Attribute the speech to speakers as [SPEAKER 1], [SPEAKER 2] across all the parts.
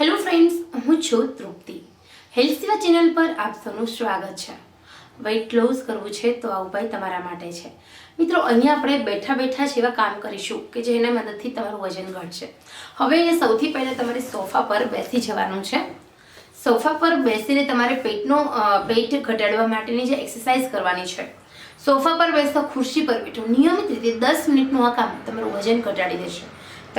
[SPEAKER 1] Hello friends, હું છું તૃપ્તિ. Health સેવા ચેનલ પર આપ સૌનું સ્વાગત છે. વેઇટ લોસ કરવું છે તો આ ઉપાય તમારા માટે છે. મિત્રો, અહીંયા આપણે બેઠા બેઠા જ કામ કરીશું કે જેના મદદથી તમારું વજન ઘટશે. હવે એ સૌથી પહેલાં તમારે સોફા પર બેસી જવાનું છે. સોફા પર બેસીને તમારે પેટનો પેટ ઘટાડવા માટેની જે એક્સરસાઇઝ કરવાની છે. સોફા પર બેસતા ખુરશી પર બેઠો. નિયમિત રીતે દસ મિનિટનું આ કામ તમારું વજન ઘટાડી દેશે.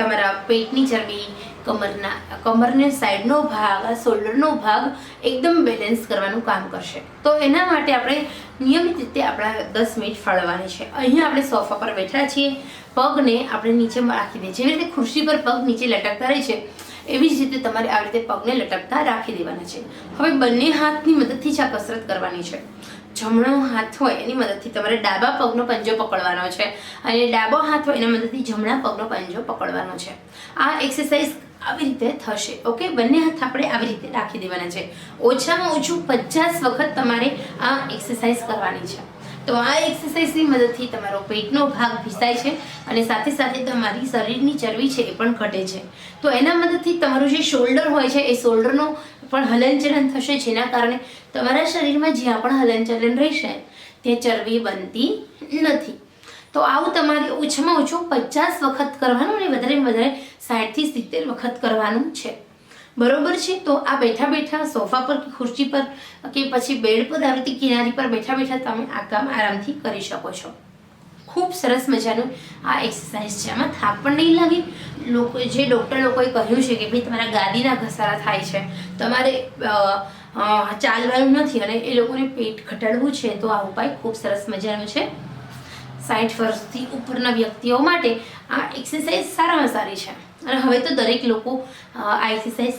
[SPEAKER 1] તમારા પેટની ચરબી, કમરના, કમરને સાઈડનો ભાગ, આ શોલ્ડરનો ભાગ એકદમ બેલેન્સ કરવાનું કામ કરશે. તો એના માટે આપણે નિયમિત રીતે આપણા દસ મિનિટ ફાળવવાની છે. અહીંયા આપણે સોફા પર બેઠા છીએ. પગને આપણે નીચે રાખી દઈએ જેવી રીતે ખુરશી પર પગ નીચે લટકતા રહે છે એવી જ રીતે તમારે આવી રીતે પગને લટકતા રાખી દેવાના છે. હવે બંને હાથની મદદથી જ આ કસરત કરવાની છે. જમણો હાથ હોય એની મદદથી તમારે ડાબા પગનો પંજો પકડવાનો છે અને ડાબો હાથ હોય એના મદદથી જમણા પગનો પંજો પકડવાનો છે. આ એક્સરસાઇઝ આવી રીતે થશે, ઓકે? બંને હાથ આપણે આવી રીતે રાખી દેવાના છે. ઓછામાં ઓછું પચાસ વખત તમારે આ એક્સરસાઇઝ કરવાની છે. તો આ એક્સરસાઇઝની મદદથી તમારો પેટનો ભાગ ભીસાય છે અને સાથે સાથે તમારી શરીરની ચરબી છે એ પણ ઘટે છે. તો એના મદદથી તમારું જે શોલ્ડર હોય છે, એ શોલ્ડરનું પણ હલનચલન થશે, જેના કારણે તમારા શરીરમાં જ્યાં પણ હલનચલન રહેશે, ત્યાં ચરબી બનતી નથી. તો આવું તમારે ઓછામાં ઓછું પચાસ વખત કરવાનું અને વધારે વધારે સાઠથી સિત્તેર વખત કરવાનું છે. બરોબર છે? તો આ બેઠા બેઠા સોફા પર કે ખુરશી પર કે પછી બેડ પર આવી રીતે કિનારી પર બેઠા બેઠા તમે આ કામ આરામથી કરી શકો છો. ખૂબ સરસ મજાનું આ એક્સરસાઇઝ છે. આમાં થાક પણ નહીં લાગે. લોકો જે ડૉક્ટર લોકોએ કહ્યું છે કે ભાઈ તમારા ગાદીના ઘસારા થાય છે. તમારે ચાલવાનું નથી અને એ લોકોને પેટ ઘટાડવું છે તો આ ઉપાય ખૂબ સરસ મજાનો છે. સાઠ વર્ષથી ઉપરના વ્યક્તિઓ માટે આ એક્સરસાઇઝ સારામાં સારી છે. અને હવે તો દરેક લોકો આ એક્સરસાઇઝ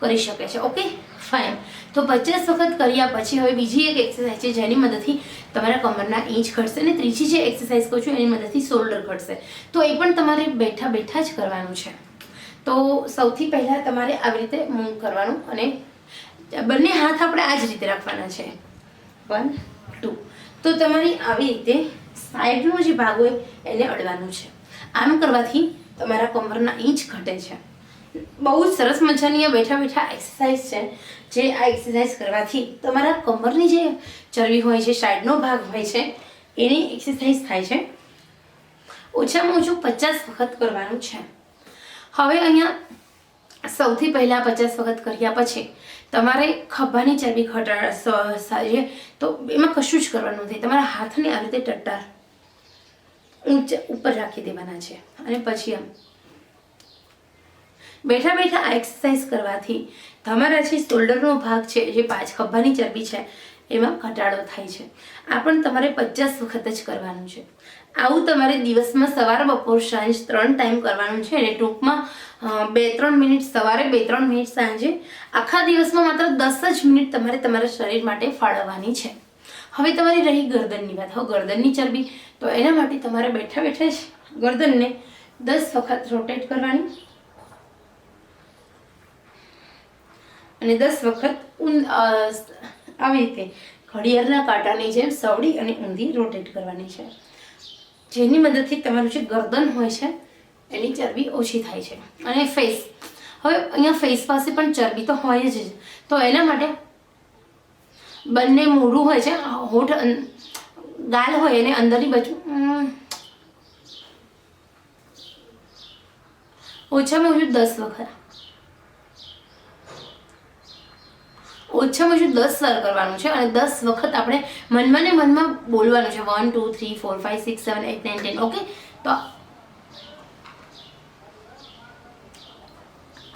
[SPEAKER 1] કરી શકે છે. ઓકે? ફાઇન તો પચાસ વખત કર્યા પછી હવે બીજી એક એક્સરસાઇઝ છે જેની મદદથી તમારા કમરના ઇંચ ઘટશે અને ત્રીજી જે એક્સરસાઇઝ કહું છું એની મદદથી શોલ્ડર ઘટશે. તો એ પણ તમારે બેઠા બેઠા જ કરવાનું છે. તો સૌથી પહેલાં તમારે આવી રીતે મૂવ કરવાનું અને બંને હાથ આપણે આ જ રીતે રાખવાના છે. વન ટુ તો તમારી આવી રીતે સાઈડનો જે ભાગ હોય એને અડવાનું છે. આમ કરવાથી તમારા કમરના ઇંચ ઘટે છે. બહુ જ સરસ મજાની આ બેઠા બેઠા એક્સરસાઇઝ છે, જે આ એક્સરસાઇઝ કરવાથી તમારા કમરની જે ચરબી હોય છે, સાઈડનો ભાગ હોય છે, એની એક્સરસાઇઝ થાય છે. ઓછામાં ઓછું પચાસ વખત કરવાનું છે. હવે અહીંયા સૌથી પહેલાં પચાસ વખત કર્યા પછી તમારે ખભાની ચરબી ઘટાડ તો એમાં કશું જ કરવાનું નથી. તમારા હાથને આવી રીતે ટટ્ટાર. ઊંચા ઉપર રાખી દેવાના છે. અને પછી આમ બેઠા બેઠા આ એક્સરસાઇઝ કરવાથી તમારા જે શોલ્ડરનો ભાગ છે, જે પાછ ખભાની ચરબી છે, એમાં ઘટાડો થાય છે. આ પણ તમારે પચાસ વખત જ કરવાનું છે. આવું તમારે દિવસમાં સવાર, બપોર, સાંજ ત્રણ ટાઈમ કરવાનું છે અને ટૂંકમાં બે ત્રણ મિનિટ સવારે, બે ત્રણ મિનિટ સાંજે. આખા દિવસમાં માત્ર દસ જ મિનિટ તમારે તમારા શરીર માટે ફાળવવાની છે. હવે તમારી રહી ગરદનની વાત. હવે ગરદનની ચરબી. તો એના માટે તમારે બેઠા બેઠા જ ગરદનને દસ વખત રોટેટ કરવાની. અને દસ વખત ઊંધ આવી રીતે ઘડિયાળના કાંટાની જેમ સવડી અને ઊંધી રોટેટ કરવાની છે. જેની મદદથી તમારું જે ગરદન હોય છે, એની ચરબી ઓછી થાય છે. અને ફેસ હવે અહીંયા ફેસ પાસે પણ ચરબી તો હોય જ. તો એના માટે બંને મોઢું હોય છે હોઠ ગાલ હોય એને અંદરની બાજુ. ઓછામાં ઓછું દસ વખત. ઓછામાં ઓછું દસ સર કરવાનું છે અને દસ વખત આપણે મનમાં ને મનમાં બોલવાનું છે. One two three four five six seven eight nine ten okay તો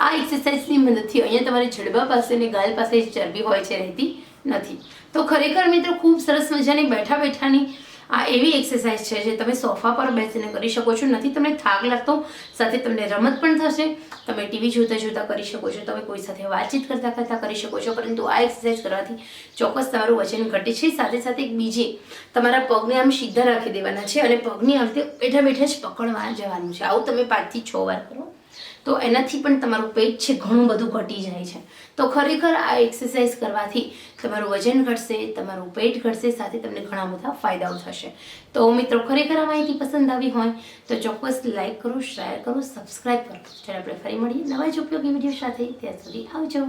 [SPEAKER 1] આ એક્સરસાઇઝની મદદથી અહીંયા તમારી જડબા પાસે ને ગાલ પાસે ચરબી હોય છે રહેતી. નથી. તો ખરેખર મિત્રો ખૂબ સરસ મજાની બેઠા બેઠાની આ એવી એક્સરસાઇઝ છે જે તમે સોફા પર બેસીને કરી શકો છો. નથી તમને થાક લાગતો, સાથે તમને રમત પણ થશે. તમે ટીવી જોતા જોતા કરી શકો છો. તમે કોઈ સાથે વાતચીત કરતા કરતાં કરી શકો છો. પરંતુ આ એક્સરસાઇઝ કરવાથી ચોક્કસ તમારું વજન ઘટે છે. સાથે સાથે એક બીજી તમારા પગને આમ સીધા રાખી દેવાના છે અને પગની આ બેઠા બેઠા જ પકડવા જવાનું છે. આવું તમે પાંચથી છ વાર કરો. તો એનાથી પણ તમારું પેટ છે ઘણું બધું ઘટી જાય છે. તો ખરેખર આ એક્સરસાઇઝ કરવાથી તમારું વજન ઘટશે, તમારું પેટ ઘટશે, સાથે તમને ઘણા બધા ફાયદાઓ થશે. તો મિત્રો, ખરેખર આ માહિતી પસંદ આવી હોય તો ચોક્કસ લાઇક કરો શેર કરો સબસ્ક્રાઈબ કરો. જ્યારે આપણે ફરી મળીએ નવા જ ઉપયોગી વીડિયો સાથે, ત્યાં સુધી આવજો.